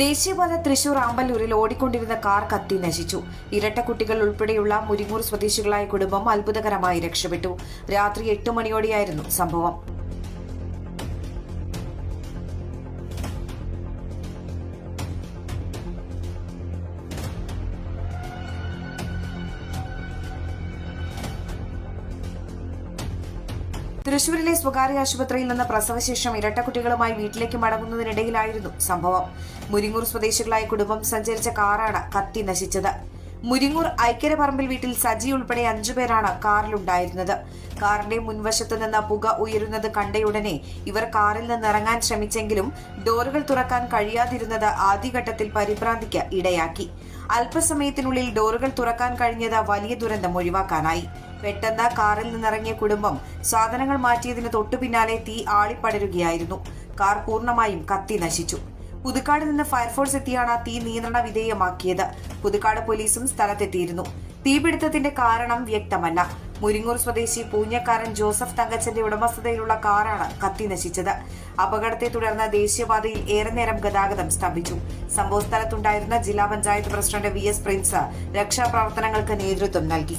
ദേശീയപാത തൃശൂർ ആമ്പല്ലൂരിൽ ഓടിക്കൊണ്ടിരുന്ന കാർ കത്തി നശിച്ചു. ഇരട്ട കുട്ടികൾ ഉൾപ്പെടെയുള്ള മുരിങ്ങൂർ സ്വദേശികളായ കുടുംബം അത്ഭുതകരമായി രക്ഷപ്പെട്ടു. രാത്രി എട്ട് മണിയോടെയായിരുന്നു സംഭവം. തൃശൂരിലെ സ്വകാര്യ ആശുപത്രിയിൽ നിന്ന് പ്രസവശേഷം ഇരട്ടക്കുട്ടികളുമായി വീട്ടിലേക്ക് മടങ്ങുന്നതിനിടയിലായിരുന്നു സംഭവം. മുരിങ്ങൂർ സ്വദേശികളായ കുടുംബം സഞ്ചരിച്ച കാറാണ് കത്തി നശിച്ചത്. മുരിങ്ങൂർ ഐക്യരപറമ്പിൽ വീട്ടിൽ സജി ഉൾപ്പെടെ അഞ്ചുപേരാണ് കാറിലുണ്ടായിരുന്നത്. കാറിന്റെ മുൻവശത്ത് നിന്ന് പുക ഉയരുന്നത് കണ്ടയുടനെ ഇവർ കാറിൽ നിന്ന് ഇറങ്ങാൻ ശ്രമിച്ചെങ്കിലും ഡോറുകൾ തുറക്കാൻ കഴിയാതിരുന്നത് ആദ്യഘട്ടത്തിൽ പരിഭ്രാന്തിക്ക് ഇടയാക്കി. അല്പസമയത്തിനുള്ളിൽ ഡോറുകൾ തുറക്കാൻ കഴിഞ്ഞത് വലിയ ദുരന്തം ഒഴിവാക്കാനായി. പെട്ടെന്ന് കാറിൽ നിന്നിറങ്ങിയ കുടുംബം സാധനങ്ങൾ മാറ്റിയതിന് തൊട്ടു പിന്നാലെ തീ ആളിപ്പടരുകയായിരുന്നു. കാർ പൂർണമായും കത്തി നശിച്ചു. പുതുക്കാട് നിന്ന് ഫയർഫോഴ്സ് എത്തിയാണ് തീ നിയന്ത്രണ വിധേയമാക്കിയത്. പുതുക്കാട് പോലീസും സ്ഥലത്തെത്തിയിരുന്നു. തീപിടുത്തത്തിന്റെ കാരണം വ്യക്തമല്ല. മുരിങ്ങൂർ സ്വദേശി പൂഞ്ഞക്കാരൻ ജോസഫ് തങ്കച്ചന്റെ ഉടമസ്ഥതയിലുള്ള കാറാണ് കത്തി നശിച്ചത്. അപകടത്തെ തുടർന്ന് ദേശീയപാതയിൽ ഏറെ നേരം ഗതാഗതം സ്തംഭിച്ചു. സംഭവസ്ഥലത്തുണ്ടായിരുന്ന ജില്ലാ panchayat president V S Prince രക്ഷാപ്രവർത്തനങ്ങൾക്ക് നേതൃത്വം നൽകി.